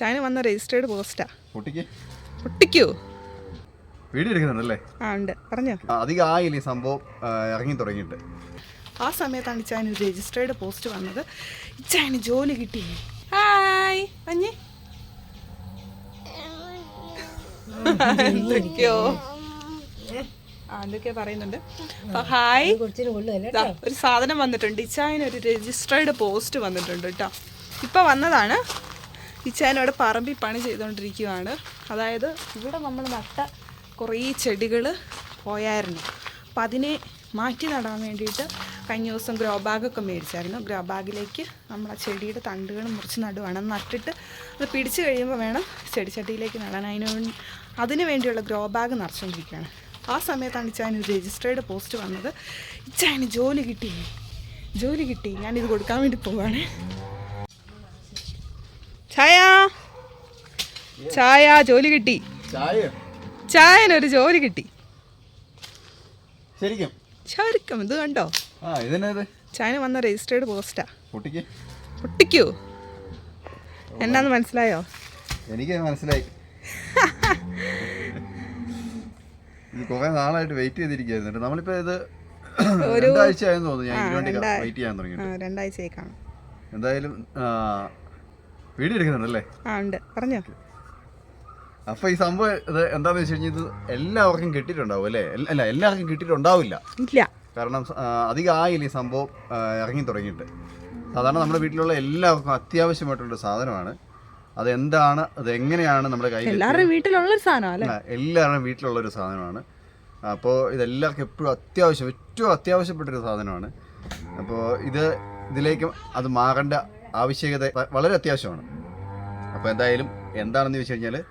China വന്ന registered പോസ്റ്റാ പൊട്ടിക്കോ. ഒട്ടിക്കൂ വീഡിയോ എടുക്കുന്നുണ്ടല്ലേ? ആ ഉണ്ട്. പറഞ്ഞോ. ആ, അധികം ആയില്ല ഈ സംഭവം? ഇറങ്ങി തുടങ്ങിയിട്ട്. ആ സമയത്താണ് ഇച്ചായന് ഒരു രജിസ്റ്റേർഡ് പോസ്റ്റ് വന്നത്. ഇച്ചായന് ജോലി കിട്ടി. ഹായ് പഞ്ഞി എന്തൊക്കെയോ. എന്തൊക്കെയാ പറയുന്നുണ്ട്. ഹായ്. ഒരു സാധനം വന്നിട്ടുണ്ട്. ഇച്ചായന് ഒരു രജിസ്റ്റേർഡ് പോസ്റ്റ് വന്നിട്ടുണ്ട് കേട്ടോ. ഇപ്പൊ വന്നതാണ്. ഇച്ചായൻ അവിടെ പറമ്പിൽ പണി ചെയ്തുകൊണ്ടിരിക്കുകയാണ് അതായത് ഇവിടെ നമ്മൾ നട്ട കുറേ ചെടികൾ പോയായിരുന്നു. അപ്പം അതിനെ മാറ്റി നടാൻ വേണ്ടിയിട്ട് കഴിഞ്ഞ ദിവസം ഗ്രോ ബാഗൊക്കെ മേടിച്ചായിരുന്നു. ഗ്രോ ബാഗിലേക്ക് നമ്മൾ ആ ചെടിയുടെ തണ്ടുകൾ മുറിച്ച് നടുവാണ്. നട്ടിട്ട് അത് പിടിച്ച് കഴിയുമ്പോൾ വേണം ചെടിച്ചട്ടിയിലേക്ക് നടാൻ. അതിന് അതിന് വേണ്ടിയുള്ള ഗ്രോ ബാഗ് നിറച്ചുകൊണ്ടിരിക്കുകയാണ് ആ സമയത്താണ് ഇച്ചാൻ ഒരു രജിസ്റ്റേർഡ് പോസ്റ്റ് വന്നത്. ഇച്ചാൻ ജോലി കിട്ടി. ജോലി കിട്ടി. ഞാനിത് കൊടുക്കാൻ വേണ്ടി പോവാണ്. ചായ? ചായ ജോലി കിട്ടി. ചായ? ചായനൊരു ജോലി കിട്ടി. ശരിക്കും? ശരിക്കും ഇത് കണ്ടോ? ചായന വന്ന രജിസ്റ്റേർഡ് പോസ്റ്റാ പൊട്ടിക്കോ. എന്നാന്ന് മനസ്സിലായോ? എനിക്ക് മനസ്സിലായി. കുറെ നാളായിട്ട് വെയിറ്റ് ചെയ്തിരിക്കുന്നു കേട്ടോ. നമ്മളിപ്പോ ഇത് രണ്ടാഴ്ച ആയെന്ന് തോന്നുന്നു. ഞാൻ ഇതിനു വേണ്ടി രണ്ടാ- വെയിറ്റ് ചെയ്യാൻ ആ തുടങ്ങിയിട്ട് രണ്ടാഴ്ചയായി കാണും. എന്തായാലും വീഡിയോ എടുക്കുന്നുണ്ടല്ലേ ആ ഉണ്ട്. പറഞ്ഞോ. അപ്പൊ ഈ സംഭവം ഇത് എന്താന്ന് വെച്ച് കഴിഞ്ഞാൽ ഇത് എല്ലാവർക്കും കിട്ടിയിട്ടുണ്ടാവും അല്ലേ? അല്ല എല്ലാവർക്കും കിട്ടിയിട്ടുണ്ടാവില്ല. ഇല്ല. കാരണം അധികം ആയില്ല ഈ സംഭവം ഇറങ്ങി തുടങ്ങിയിട്ട്. സാധാരണ നമ്മുടെ വീട്ടിലുള്ള എല്ലാവർക്കും അത്യാവശ്യമായിട്ടുള്ള സാധനമാണ്. അതെന്താണ് അത് എങ്ങനെയാണ് നമ്മുടെ കയ്യിൽ എല്ലാവരുടെയും വീട്ടിലുള്ള ഒരു സാധനമാണ് എല്ലാവരുടെയും വീട്ടിലുള്ള ഒരു സാധനമാണ്. അപ്പോൾ ഇതെല്ലാവർക്കും എപ്പോഴും അത്യാവശ്യം ഏറ്റവും അത്യാവശ്യപ്പെട്ടൊരു സാധനമാണ്. അപ്പോൾ ഇത് ഇതിലേക്ക് അത് മാറേണ്ട ആവശ്യകത വളരെ അത്യാവശ്യമാണ്. അപ്പോൾ എന്തായാലും എന്താണെന്ന് ചോദിച്ചു കഴിഞ്ഞാൽ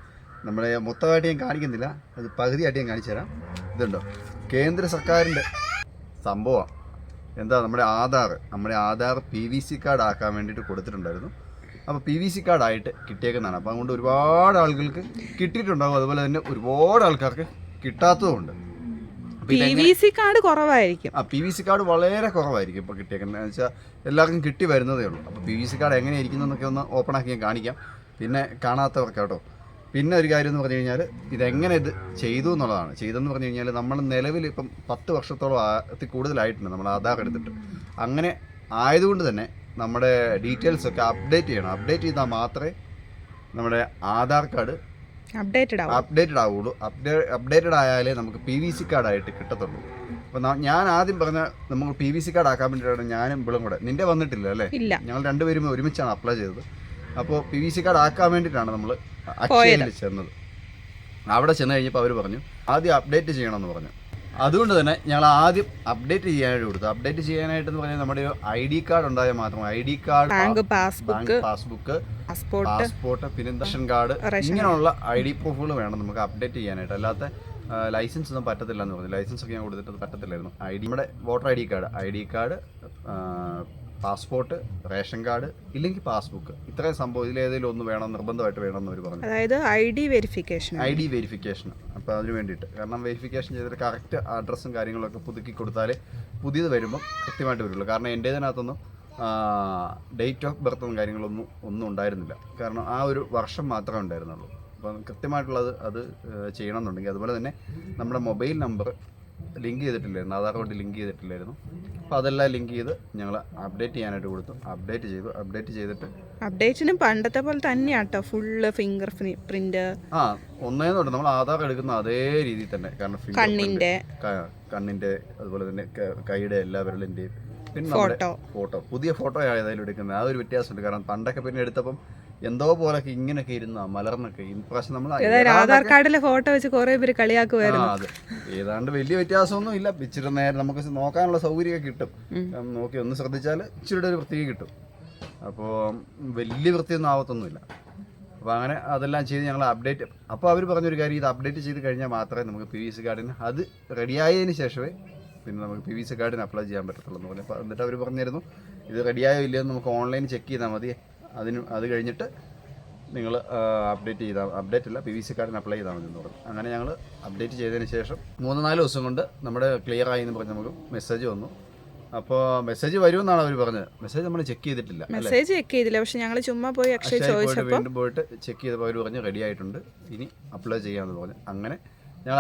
നമ്മളെ മൊത്തമായിട്ട് ഞാൻ കാണിക്കുന്നില്ല. അത് പകുതിയായിട്ട് ഞാൻ കാണിച്ചു തരാം. ഇതുണ്ടോ? കേന്ദ്ര സർക്കാരിന്റെ സംഭവമാണ് എന്താ? നമ്മുടെ ആധാർ. നമ്മുടെ Aadhaar P V C card ആക്കാൻ വേണ്ടിയിട്ട് കൊടുത്തിട്ടുണ്ടായിരുന്നു. അപ്പോൾ പി വി സി കാർഡായിട്ട് കിട്ടിയേക്കുന്നതാണ്. അപ്പോൾ അതുകൊണ്ട് ഒരുപാട് ആളുകൾക്ക് കിട്ടിയിട്ടുണ്ടാകും. അതുപോലെ തന്നെ ഒരുപാട് ആൾക്കാർക്ക് കിട്ടാത്തതുമുണ്ട്. പി വി സി കാർഡ് കുറവായിരിക്കും. ആ പി വി സി കാർഡ് വളരെ കുറവായിരിക്കും ഇപ്പോൾ കിട്ടിയേക്കുന്നത്. വെച്ചാൽ എല്ലാവർക്കും കിട്ടി വരുന്നതേ ഉള്ളൂ. അപ്പോൾ പി വി സി കാർഡ് എങ്ങനെ എന്നൊക്കെ ഒന്ന് ഓപ്പൺ ആക്കി ഞാൻ കാണിക്കാം. പിന്നെ കാണാത്തവർക്ക് കേട്ടോ. പിന്നെ ഒരു കാര്യം എന്ന് പറഞ്ഞു കഴിഞ്ഞാൽ ഇതെങ്ങനെ ഇത് ചെയ്തു എന്നുള്ളതാണ്. ചെയ്തെന്ന് പറഞ്ഞു കഴിഞ്ഞാൽ നമ്മൾ നിലവിൽ ഇപ്പം പത്ത് വർഷത്തോളം ആത്തി കൂടുതലായിട്ടുണ്ട് നമ്മൾ ആധാർ എടുത്തിട്ട്. അങ്ങനെ ആയതുകൊണ്ട് തന്നെ നമ്മുടെ ഡീറ്റെയിൽസ് ഒക്കെ അപ്ഡേറ്റ് ചെയ്യണം. അപ്ഡേറ്റ് ചെയ്താൽ മാത്രമേ നമ്മുടെ ആധാർ കാർഡ് അപ്ഡേറ്റഡ് അപ്ഡേറ്റഡ് ആവുള്ളൂ. അപ്ഡേ അപ്ഡേറ്റഡ് ആയാലേ നമുക്ക് പി വി സി കാർഡായിട്ട് കിട്ടത്തുള്ളൂ. അപ്പോൾ ഞാൻ ആദ്യം പറഞ്ഞ നമുക്ക് പി വി സി കാർഡ് ആക്കാൻ വേണ്ടിയിട്ടാണ് ഞാനും ഇവിളും കൂടെ. നിന്റെ വന്നിട്ടില്ല അല്ലേ? ഇല്ല. ഞങ്ങൾ രണ്ടുപേരും ഒരുമിച്ചാണ് അപ്ലൈ ചെയ്തത്. അപ്പോൾ പി വി സി കാർഡ് ആക്കാൻ വേണ്ടിയിട്ടാണ് നമ്മൾ അക്ഷയയിൽ ചെന്നത്. അവിടെ ചെന്ന് കഴിഞ്ഞപ്പോൾ അവർ പറഞ്ഞു ആദ്യം അപ്ഡേറ്റ് ചെയ്യണമെന്ന് പറഞ്ഞു. അതുകൊണ്ട് തന്നെ ഞങ്ങൾ ആദ്യം അപ്ഡേറ്റ് ചെയ്യാനായിട്ട് കൊടുത്തു. അപ്ഡേറ്റ് ചെയ്യാനായിട്ട് എന്ന് പറഞ്ഞാൽ നമ്മുടെ ഐ ഡി കാർഡ് ഉണ്ടായ മാത്രം I D card bank passbook passbook passport പിന്നെ റേഷൻ കാർഡ് ഇങ്ങനെയുള്ള ഐ ഡി പ്രൂഫുകൾ വേണം നമുക്ക് അപ്ഡേറ്റ് ചെയ്യാനായിട്ട്. അല്ലാത്ത ലൈസൻസ് ഒന്നും പറ്റത്തില്ല എന്ന് പറഞ്ഞു. ലൈസൻസ് ഒക്കെ ഞാൻ കൊടുത്തിട്ട് പറ്റത്തില്ലായിരുന്നു. ഐ ഡി നമ്മുടെ voter I D card I D card passport ration card ഇല്ലെങ്കിൽ പാസ്ബുക്ക്. ഇത്രയും സംഭവം ഇതിലേതെങ്കിലും ഒന്ന് വേണം നിർബന്ധമായിട്ട് വേണമെന്ന് അവർ പറഞ്ഞു. അതായത് I D verification I D verification. അപ്പോൾ അതിന് വേണ്ടിയിട്ട്. കാരണം വെരിഫിക്കേഷൻ ചെയ്തിട്ട് കറക്റ്റ് അഡ്രസ്സും കാര്യങ്ങളൊക്കെ പുതുക്കി കൊടുത്താൽ പുതിയത് വരുമ്പം കൃത്യമായിട്ട് വരുള്ളൂ. കാരണം എന്റേതിനകത്തൊന്നും ഡേറ്റ് ഓഫ് ബർത്തും കാര്യങ്ങളൊന്നും ഒന്നും ഉണ്ടായിരുന്നില്ല. കാരണം ആ ഒരു വർഷം മാത്രമേ ഉണ്ടായിരുന്നുള്ളൂ. അപ്പം കൃത്യമായിട്ടുള്ളത് അത് ചെയ്യണമെന്നുണ്ടെങ്കിൽ അതുപോലെ തന്നെ നമ്മുടെ മൊബൈൽ നമ്പർ ലിങ്ക് ചെയ്തിട്ടില്ലായിരുന്നു. ആധാർ കാർഡ് ലിങ്ക് ചെയ്തിട്ടില്ലായിരുന്നു. അപ്പോൾ അതെല്ലാം ലിങ്ക് ചെയ്ത് ഞങ്ങൾ അപ്ഡേറ്റ് ചെയ്യാനായിട്ട് കൊടുത്തു. അപ്ഡേറ്റ് ചെയ്തു. അപ്ഡേറ്റ് ചെയ്തിട്ട് അപ്ഡേറ്റിനും പണ്ടത്തെ പോലെ തന്നെയാട്ടോ. ഫുള്ള് ഫിംഗർ പ്രിന്റ് ആ ഒന്നേ തൊട്ട് നമ്മൾ ആധാർ എടുക്കുന്ന അതേ രീതിയിൽ തന്നെ. കാരണം കണ്ണിന്റെ കണ്ണിന്റെ അതുപോലെ തന്നെ കൈയുടെ എല്ലാ വിരലിന്റെയും പിന്നെ ഫോട്ടോ ഫോട്ടോ പുതിയ ഫോട്ടോ ആയതായാലും എടുക്കുന്നത്. ആ ഒരു വ്യത്യാസമുണ്ട്. കാരണം പണ്ടൊക്കെ പിന്നെ എടുത്തപ്പം എന്തോ പോലൊക്കെ ഇങ്ങനെയൊക്കെ ഇരുന്ന മലർന്നൊക്കെ. ഇപ്രാവശ്യം നമ്മൾ ആധാർ കാർഡിലെ ഫോട്ടോ വെച്ച് കുറെ പേര് കളിയാക്കുവായിരുന്നു. കളിയാക്കുമായിരുന്നു അതെ ഏതാണ്ട് വലിയ വ്യത്യാസമൊന്നും ഇല്ല. ഇച്ചിരി നേരം നമുക്ക് നോക്കാനുള്ള സൗകര്യമൊക്കെ കിട്ടും. നോക്കി ഒന്ന് ശ്രദ്ധിച്ചാൽ ഇച്ചിരിയുടെ ഒരു വൃത്തി കിട്ടും. അപ്പോൾ വലിയ വൃത്തിയൊന്നും ആവത്തൊന്നുമില്ല. അപ്പോൾ അങ്ങനെ അതെല്ലാം ചെയ്ത് ഞങ്ങൾ അപ്ഡേറ്റ് അപ്പോൾ അവർ പറഞ്ഞൊരു കാര്യം ഇത് അപ്ഡേറ്റ് ചെയ്ത് കഴിഞ്ഞാൽ മാത്രമേ നമുക്ക് പി വി സി കാർഡിന് അത് റെഡിയായതിന് ശേഷമേ പിന്നെ നമുക്ക് പി വി സി കാർഡിന് അപ്ലൈ ചെയ്യാൻ പറ്റത്തുള്ളൂ എന്ന് പറഞ്ഞപ്പോൾ എന്നിട്ട് അവർ പറഞ്ഞിരുന്നു ഇത് റെഡിയായോ ഇല്ലയോ എന്ന് നമുക്ക് ഓൺലൈൻ ചെക്ക് ചെയ്താൽ മതി അതിന് അത് കഴിഞ്ഞിട്ട് നിങ്ങൾ അപ്ഡേറ്റ് ചെയ്താൽ അപ്ഡേറ്റ് അല്ല പി വി സി കാർഡിന് അപ്ലൈ ചെയ്താൽ മതി എന്ന് പറഞ്ഞു. അങ്ങനെ ഞങ്ങൾ അപ്ഡേറ്റ് ചെയ്തതിന് ശേഷം മൂന്ന് നാല് ദിവസം കൊണ്ട് നമ്മുടെ ക്ലിയർ ആയി എന്ന് പറഞ്ഞ് നമുക്ക് മെസ്സേജ് വന്നു. അപ്പോൾ മെസ്സേജ് വരുമെന്നാണ് അവർ പറഞ്ഞത്. മെസ്സേജ് നമ്മൾ ചെക്ക് ചെയ്തിട്ടില്ല മെസ്സേജ് ചെക്ക് ചെയ്തില്ല. പക്ഷെ ഞങ്ങൾ ചുമ്മാ പോയി അക്ഷയ പോയിട്ട് ചോദിച്ചപ്പോൾ വീണ്ടും പോയിട്ട് ചെക്ക് ചെയ്തപ്പോൾ അവർ പറഞ്ഞ് റെഡി ആയിട്ടുണ്ട്. ഇനി അപ്ലൈ ചെയ്യാമെന്ന് പറഞ്ഞു. അങ്ങനെ ഞങ്ങൾ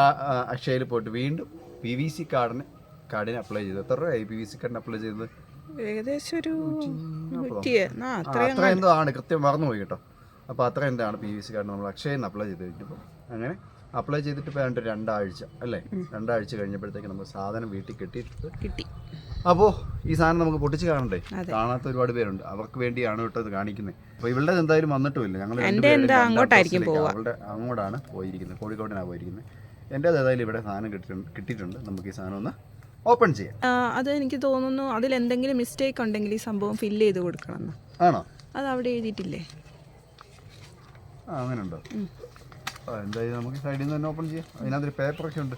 അക്ഷയയിൽ പോയിട്ട് വീണ്ടും പി വി സി കാർഡിന് കാർഡിന് അപ്ലൈ ചെയ്തു. എത്ര രൂപയായി പി വി സി കാർഡിന് അപ്ലൈ ചെയ്തത്? ഏകദേശം ഒരു നൂറ്റി ആ അത്ര കൃത്യം മറന്നുപോയി കേട്ടോ അപ്പോൾ അത്ര എന്താണ് പി വി സി കാർഡ് നമ്മൾ അക്ഷയെന്ന് അപ്ലൈ ചെയ്ത് കഴിഞ്ഞപ്പോൾ അങ്ങനെ അപ്ലൈ ചെയ്തിട്ട് ഇപ്പോൾ രണ്ടാഴ്ച അല്ലേ? രണ്ടാഴ്ച കഴിഞ്ഞപ്പോഴത്തേക്ക് നമുക്ക് സാധനം വീട്ടിൽ കിട്ടിയിട്ടുണ്ട്. കിട്ടി. അപ്പോൾ ഈ സാധനം നമുക്ക് പൊട്ടിച്ച് കാണണ്ടേ? കാണാത്ത ഒരുപാട് പേരുണ്ട്. അവർക്ക് വേണ്ടിയാണ് കേട്ടോ ഇത് കാണിക്കുന്നത് അപ്പോൾ ഇവളുടെ എന്തായാലും വന്നിട്ടുമില്ല. ഞങ്ങൾ അവളുടെ അങ്ങോട്ടാണ് പോയിരിക്കുന്നത്. കോഴിക്കോടിനാണ് പോയിരിക്കുന്നത്. എന്റെ ഏതായാലും ഇവിടെ സാധനം കിട്ടിയിട്ടുണ്ട്. നമുക്ക് ഈ സാധനം ഒന്ന് ഓപ്പൺ ചെയ്യാം അത് എനിക്ക് തോന്നുന്നു അതിൽ എന്തെങ്കിലും മിസ്റ്റേക്ക് ഉണ്ടെങ്കിൽ ഈ സംഭവം ഫില്ല് ചെയ്ത് കൊടുക്കണം ആണോ? അത് അവിടെ എഴുതിയിട്ടില്ലേ? ആ അങ്ങനെ ഉണ്ടോ ആ എന്തായാലും നമുക്ക് സൈഡിൽ നിന്ന് തന്നെ ഓപ്പൺ ചെയ്യാം. അതിനകത്തൊരു പേപ്പറൊക്കെ ഉണ്ട്.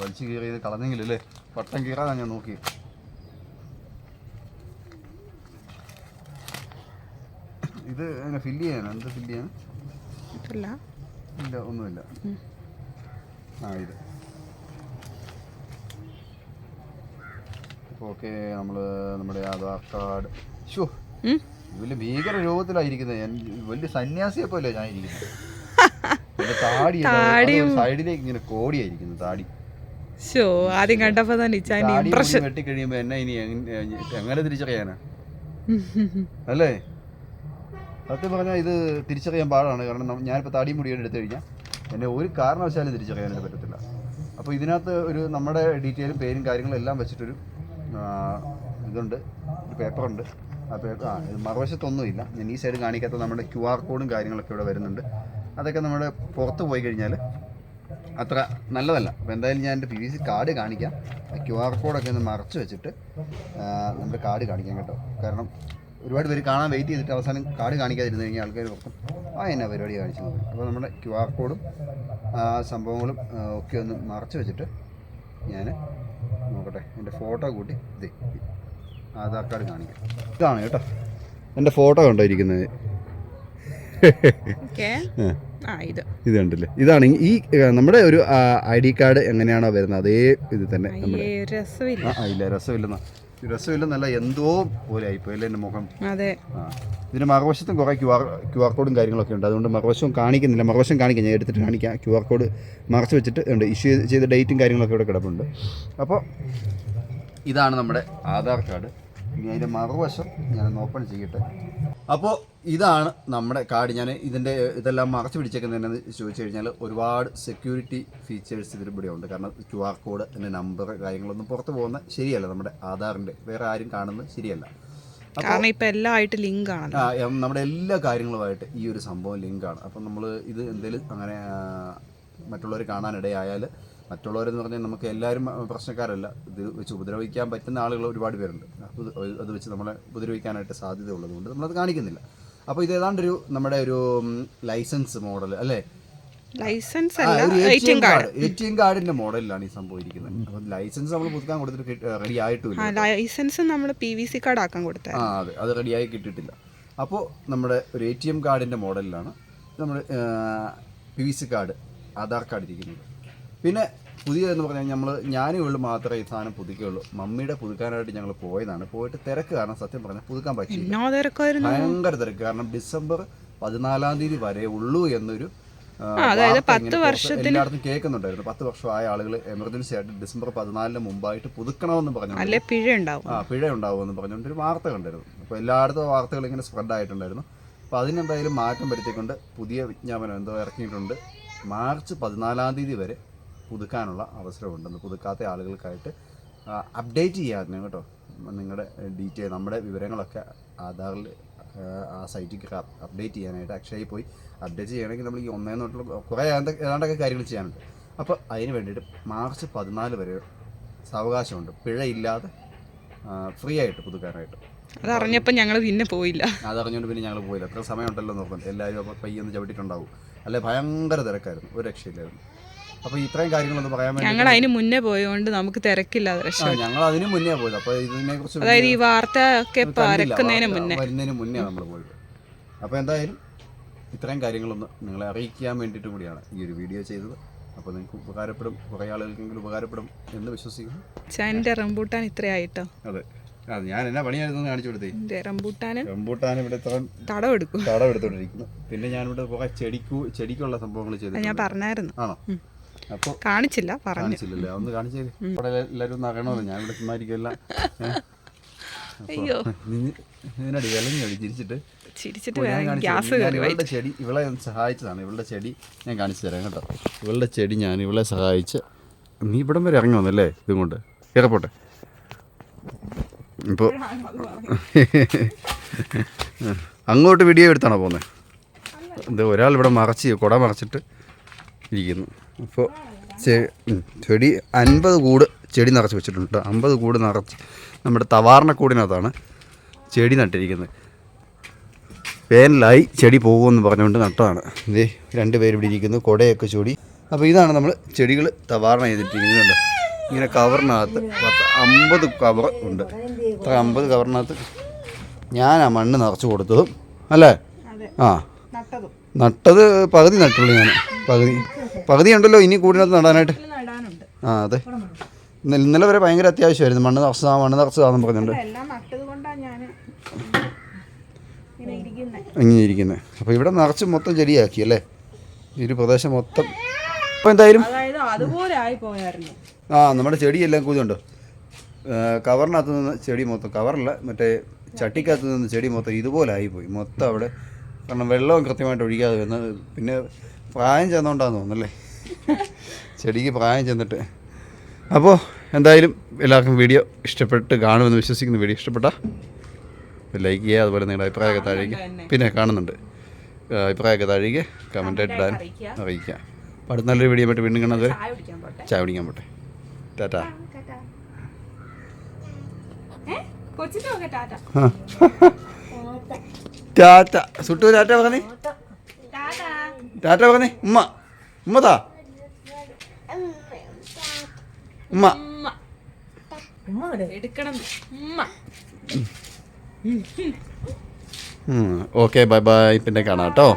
വലിച്ചു കീറി ഇത് കളഞ്ഞെങ്കിലല്ലേ വട്ടം കീറാതാണ് ഞാൻ നോക്കി ഇത് അങ്ങനെ ഫില്ല് ചെയ്യാനോ? എന്താ ഫില്ല് ചെയ്യാൻ? ഇല്ല ഒന്നുമില്ല. ആ ഇത്. ഓക്കെ നമ്മൾ നമ്മുടെ ആധാർ കാർഡ്. ഷോ? വലിയ ഭീകര രൂപത്തിലായിരിക്കുന്നത് വലിയ സന്യാസിയെ പോലെ ഞാൻ ഇരിക്കുന്നത് താടി സൈഡിലേക്ക് ഇങ്ങനെ കോടിയായിരിക്കുന്നു താടി. ഷോ ആദ്യം കണ്ടപ്പോൾ തന്നെ ഇച്ചാന്റെ താടി ഇമ്പ്രഷൻ മുടി വെട്ടിക്കഴിയുമ്പോൾ എന്നെ ഇനി എങ്ങനെ തിരിച്ചറിയാനാ? അല്ലേ? സത്യം പറഞ്ഞാൽ ഇത് തിരിച്ചറിയാൻ പാടാണ്. കാരണം ഞാനിപ്പോൾ താടിയും മുടിയും എടുത്തു കഴിഞ്ഞാൽ എന്നെ ഒരു കാരണവശാലും തിരിച്ചറിയാനായിട്ട് പറ്റത്തില്ല. അപ്പോൾ ഇതിനകത്ത് ഒരു നമ്മുടെ ഡീറ്റെയിലും പേരും കാര്യങ്ങളും എല്ലാം വെച്ചിട്ടൊരു ഇതുണ്ട്. ഒരു പേപ്പറുണ്ട്. ആ പേപ്പർ ആ മറുവശത്തൊന്നുമില്ല. ഞാൻ ഈ സൈഡ് കാണിക്കാത്ത നമ്മുടെ ക്യു ആർ കോഡും കാര്യങ്ങളൊക്കെ ഇവിടെ വരുന്നുണ്ട്. അതൊക്കെ നമ്മൾ പുറത്ത് പോയി കഴിഞ്ഞാൽ അത്ര നല്ലതല്ല. അപ്പോൾ എന്തായാലും ഞാൻ എന്റെ പി വി സി കാർഡ് കാണിക്കാം. ക്യു ആർ കോഡൊക്കെ ഒന്ന് മറച്ചു വെച്ചിട്ട് നമ്മുടെ കാർഡ് കാണിക്കാം കേട്ടോ. കാരണം ഒരുപാട് പേര് കാണാൻ വെയിറ്റ് ചെയ്തിട്ട് അവസാനം കാർഡ് കാണിക്കാതിരുന്ന് കഴിഞ്ഞാൽ ആൾക്കാർ ഓർക്കും ആ എന്നാ പരിപാടി കാണിച്ചു അപ്പോൾ നമ്മുടെ ക്യു ആർ കോഡും സംഭവങ്ങളും ഒക്കെ ഒന്ന് മറച്ചു വെച്ചിട്ട് ഞാൻ നോക്കട്ടെ എന്റെ ഫോട്ടോ കൂട്ടി ഇത് ആധാർ കാർഡ് കാണിക്കാം. ഇതാണ് കേട്ടോ എന്റെ ഫോട്ടോ കണ്ടോ ഇരിക്കുന്നത് ഇത്. കണ്ടില്ലേ? ഇതാണ് ഈ നമ്മുടെ ഒരു ഐ ഡി കാർഡ് എങ്ങനെയാണോ വരുന്നത്? അതേ ഇത് തന്നെ ഇല്ല രസമില്ലെന്ന. രസമില്ലെന്നല്ല എന്തോ പോലെ ആയിപ്പോയി അല്ലേ എന്റെ മുഖം? അതെ. ഇതിന് മറുവശത്തും കുറേ ക്യു ആർ ക്യു ആർ കോഡും കാര്യങ്ങളൊക്കെ ഉണ്ട്. അതുകൊണ്ട് മറുവശവും കാണിക്കുന്നില്ല. മറുവശം കാണിക്കാം. ഞാൻ എടുത്തിട്ട് കാണിക്കാം. ക്യു ആർ കോഡ് മറച്ച് വെച്ചിട്ട് ഉണ്ട്. ഇഷ്യൂ ചെയ്ത ഡേറ്റും കാര്യങ്ങളൊക്കെ ഇവിടെ കിടപ്പുണ്ട്. അപ്പോൾ ഇതാണ് നമ്മുടെ ആധാർ കാർഡ്. ഇനി അതിന്റെ മറുവശം ഞാൻ ഓപ്പൺ ചെയ്യട്ടെ. അപ്പോൾ ഇതാണ് നമ്മുടെ കാർഡ്. ഞാൻ ഇതിന്റെ ഇതെല്ലാം മറച്ചു പിടിച്ചേക്കുന്നതെന്ന് ചോദിച്ചു കഴിഞ്ഞാൽ ഒരുപാട് സെക്യൂരിറ്റി ഫീച്ചേഴ്സ് ഇതിൽ ഇവിടെ ഉണ്ട്. കാരണം ക്യു ആർ കോഡ് അതിന്റെ നമ്പർ കാര്യങ്ങളൊന്നും പുറത്ത് പോകുന്ന ശരിയല്ല. നമ്മുടെ ആധാറിന്റെ വേറെ ആരും കാണുന്നത് ശരിയല്ല. കാരണം ഇപ്പൊ എല്ലാം ആയിട്ട് ലിങ്ക് ആണ് നമ്മുടെ എല്ലാ കാര്യങ്ങളുമായിട്ട് ഈ ഒരു സംഭവം ലിങ്കാണ് അപ്പം നമ്മൾ ഇത് എന്തെങ്കിലും അങ്ങനെ മറ്റുള്ളവർ കാണാനിടയായാൽ മറ്റുള്ളവരെന്ന് പറഞ്ഞാൽ നമുക്ക് എല്ലാവരും പ്രശ്നക്കാരല്ല. ഇത് വെച്ച് ഉപദ്രവിക്കാൻ പറ്റുന്ന ആളുകൾ ഒരുപാട് പേരുണ്ട്. അപ്പോൾ അത് വെച്ച് നമ്മളെ ഉപദ്രവിക്കാനായിട്ട് സാധ്യത ഉള്ളതുകൊണ്ട് നമ്മളത് കാണിക്കുന്നില്ല. അപ്പോൾ ഇത് ഏതാണ്ടൊരു നമ്മുടെ ഒരു ലൈസൻസ് മോഡൽ അല്ലേ? Licence A T M card A കാർഡിന്റെ മോഡലിലാണ് ഈ സംഭവിക്കുന്നത്. അപ്പൊ ലൈസൻസ് നമ്മൾ പുതുക്കാൻ കൊടുത്തിട്ട് റെഡി ആയിട്ടില്ല ആ ലൈസൻസ് നമ്മൾ പി വി സി കാർഡ് ആക്കാൻ കൊടുത്തത് ആ അതെ. അത് റെഡിയായി കിട്ടിയിട്ടില്ല. അപ്പോൾ നമ്മുടെ ഒരു എ ടി എം കാർഡിന്റെ മോഡലിലാണ് നമ്മുടെ P V C card Aadhaar card ഇരിക്കുന്നത്. പിന്നെ പുതിയതെന്ന് പറഞ്ഞാൽ നമ്മൾ ഞാനും ഉള്ളു മാത്രമേ ഈ സാധനം പുതുക്കുകയുള്ളൂ മമ്മിയുടെ പുതുക്കാനായിട്ട് ഞങ്ങൾ പോയതാണ്. പോയിട്ട് തിരക്ക് കാരണം സത്യം പറഞ്ഞാൽ പുതുക്കാൻ പറ്റില്ല ഭയങ്കര തിരക്ക്. കാരണം ഡിസംബർ പതിനാലാം തീയതി വരെ ഉള്ളൂ എന്നൊരു എല്ലായിടത്തും കേൾക്കുന്നുണ്ടായിരുന്നു. പത്ത് വർഷമായ ആളുകൾ എമർജൻസി ആയിട്ട് ഡിസംബർ പതിനാലിന് മുമ്പായിട്ട് പുതുക്കണമെന്ന് പറഞ്ഞു പിഴ ഉണ്ടാവും. ആ പിഴ ഉണ്ടാവുമെന്ന് പറഞ്ഞുകൊണ്ട് ഒരു വാർത്ത കണ്ടായിരുന്നു. അപ്പോൾ എല്ലായിടത്തും വാർത്തകൾ ഇങ്ങനെ സ്പ്രെഡ് ആയിട്ടുണ്ടായിരുന്നു. അപ്പോൾ അതിനെന്തായാലും മാറ്റം വരുത്തിക്കൊണ്ട് പുതിയ വിജ്ഞാപനം എന്തോ ഇറക്കിയിട്ടുണ്ട്. മാർച്ച് പതിനാലാം തീയതി വരെ പുതുക്കാനുള്ള അവസരമുണ്ടെന്ന് പുതുക്കാത്ത ആളുകൾക്കായിട്ട് അപ്ഡേറ്റ് ചെയ്യാറുണ്ട് കേട്ടോ. നിങ്ങളുടെ ഡീറ്റെയിൽ നമ്മുടെ വിവരങ്ങളൊക്കെ ആധാറിൽ ആ സൈറ്റിൽ അപ്ഡേറ്റ് ചെയ്യാനായിട്ട് അക്ഷയയിൽ പോയി അപ്ഡേറ്റ് ചെയ്യണമെങ്കിൽ നമ്മൾ ഈ ഒന്നേ നോട്ടുള്ള കുറേ ഏതാണ്ട് ഏതാണ്ടൊക്കെ കാര്യങ്ങൾ ചെയ്യാനുണ്ട്. അപ്പോൾ അതിന് വേണ്ടിയിട്ട് മാർച്ച് പതിനാല് വരെ സാവകാശമുണ്ട്. പിഴയില്ലാതെ ഫ്രീ ആയിട്ട് പുതുക്കാനായിട്ട്. അതറിഞ്ഞപ്പോൾ ഞങ്ങൾ പിന്നെ പോയില്ല. അതറിഞ്ഞുകൊണ്ട് പിന്നെ ഞങ്ങൾ പോയില്ല. അത്ര സമയമുണ്ടല്ലോ നോക്കുന്നത് എല്ലാവരും അപ്പോൾ പയ്യൊന്ന് ചവിട്ടിട്ടുണ്ടാവും അല്ലെ ഭയങ്കര തിരക്കായിരുന്നു. ഒരു രക്ഷയില്ലായിരുന്നു. അപ്പോൾ ഇത്രയും കാര്യങ്ങളൊന്ന് പറയാൻ വേണ്ടി ഞങ്ങൾ അതിന് മുന്നേ പോയതുകൊണ്ട് നമുക്ക് തിരക്കില്ലാതെ ആ, ഞങ്ങൾ അതിന് മുന്നേ പോയത്. അപ്പോൾ ഇതിനെ കുറിച്ച് അതായത് ഈ വാർത്ത ഒക്കെ പരക്കുന്നതിന് മുന്നേ. വരുന്നതിന് മുന്നേ നമ്മൾ പോയത്. അപ്പോൾ എന്തായാലും ഇത്രയും കാര്യങ്ങളൊന്ന് നിങ്ങളെ അറിയിക്കാൻ വേണ്ടിയിട്ട് കൂടിയാണ് ഈ ഒരു വീഡിയോ ചെയ്തത്. അപ്പോൾ നിങ്ങൾക്ക് ഉപകാരപ്പെടും. കുറേ ആളുകൾക്കെങ്കിലും ഉപകാരപ്പെടും എന്ന് വിശ്വസിക്കുന്നു. ചായന്റെ റംബൂട്ടാൻ ഇത്രയായിട്ടോ? അതെ. അത് ഞാൻ എന്നാ പണിയായിരുന്നു കാണിച്ചു കൊടുത്തേ. റംബൂട്ടാൻ റംബൂട്ടാൻ ഇവിടെ ഇത്ര തടം എടുക്കും. തടം എടുത്തോണ്ടിരിക്കുന്നു പിന്നെ ഞാനിവിടെ കുറേ ചെടിക്കു ചെടിക്കുള്ള സംഭവങ്ങൾ ചെയ്തു ഞാൻ പറഞ്ഞായിരുന്നു. ആണോ? കാണിച്ചില്ല പറഞ്ഞു. കാണിച്ചില്ലല്ലേ? ഒന്ന് കാണിച്ചേ ഒന്ന് അറിയണമല്ലോ ഞാൻ ഇവിടെ ചുമ്മാരിക്കല്ല അയ്യോ. ഇതിനടി വിലഞ്ഞടി ചിരിച്ചിട്ട്. ചിരിച്ചിട്ട് ഗ്യാസ് ഇവളുടെ ചെടി ഇവളെ സഹായിച്ചതാണ്. ഇവളുടെ ചെടി ഞാൻ കാണിച്ചു തരാം കേട്ടോ. ഇവളുടെ ചെടി ഞാൻ ഇവളെ സഹായിച്ച് നീ ഇവിടം വരെ ഇറങ്ങി വന്നല്ലേ ഇതും കൊണ്ട് ഇറപ്പോട്ടെ ഇപ്പോൾ അങ്ങോട്ട് വീഡിയോ എടുത്താണോ പോകുന്നത് ഇത് ഒരാൾ ഇവിടെ മറച്ച് കുട മറച്ചിട്ട് ഇരിക്കുന്നു. അപ്പോൾ ചെടി അൻപത് കൂട് ചെടി നിറച്ച് വെച്ചിട്ടുണ്ട്. അമ്പത് കൂട് നിറച്ച് നമ്മുടെ തവാറിനക്കൂടിനകത്താണ് ചെടി നട്ടിരിക്കുന്നത്. വേനലായി ചെടി പോകുമെന്ന് പറഞ്ഞുകൊണ്ട് നട്ടതാണ്. ഇതേ രണ്ട് പേര് ഇവിടെ ഇരിക്കുന്നു കുടയൊക്കെ ചൂടി. അപ്പോൾ ഇതാണ് നമ്മൾ ചെടികൾ തവാറണ ചെയ്തിട്ടിരിക്കുന്നുണ്ട് ഇങ്ങനെ കവറിനകത്ത് പത്ത് അമ്പത് കവർ ഉണ്ട്. അത്ര അമ്പത് കവറിനകത്ത് ഞാൻ ആ മണ്ണ് നിറച്ച് കൊടുത്തതും അല്ലേ? ആ. നട്ടതും പകുതി നട്ടുള്ളൂ ഞാൻ. പകുതി. പകുതി ഉണ്ടല്ലോ ഇനി കൂടിനകത്ത് നടാനായിട്ട്. ആ അതെ. ഇന്ന- ഇന്നലെ വരെ ഭയങ്കര അത്യാവശ്യമായിരുന്നു. മണ്ണ് നിറച്ചതാ മണ്ണ് നിറച്ചതാന്ന് പറഞ്ഞിട്ടുണ്ട് ഇങ്ങനെ ഇരിക്കുന്നത് അപ്പോൾ ഇവിടെ നിറച്ച് മൊത്തം ചെടിയാക്കി അല്ലേ? ഈ ഒരു പ്രദേശം മൊത്തം. അപ്പോൾ എന്തായാലും ആ നമ്മുടെ ചെടിയെല്ലാം കൂതുണ്ടോ കവറിനകത്ത് നിന്ന് ചെടി മൊത്തം കവറല്ല മറ്റേ ചട്ടിക്കകത്ത് നിന്ന് ചെടി മൊത്തം ഇതുപോലെ ആയിപ്പോയി മൊത്തം അവിടെ കാരണം വെള്ളവും കൃത്യമായിട്ട് ഒഴിക്കാതെ വരുന്നത് പിന്നെ പ്രായം ചെന്നുകൊണ്ടാന്ന് തോന്നുന്നല്ലേ? ചെടിക്ക് പ്രായം ചെന്നിട്ട്. അപ്പോൾ എന്തായാലും എല്ലാവർക്കും വീഡിയോ ഇഷ്ടപ്പെട്ട് കാണുമെന്ന് വിശ്വസിക്കുന്ന. വീഡിയോ ഇഷ്ടപ്പെട്ട ലൈക്ക് ചെയ്യുക അതുപോലെ നിങ്ങളുടെ അഭിപ്രായമൊക്കെ താഴേക്ക് പിന്നെ കാണുന്നുണ്ട്. അഭിപ്രായമൊക്കെ താഴേക്ക് കമന്റ് ഇടാൻ അറിയിക്കുക. അപ്പോൾ അടുത്ത നല്ലൊരു വീഡിയോ ആയിട്ട് വീണ്ടും കാണാതെ ചായ പിടിക്കാൻ പോട്ടെ. Tata. Tata. Tata. Suttu tata പറഞ്ഞേ? ടാറ്റ. പറഞ്ഞേ. ഉമ്മ. ഉമ്മതാ ഉമ്മ ഉമ്മ. എടുക്കണം. ഉമ്മ. Okay bye bye. പിന്നെ കാണാം കേട്ടോ.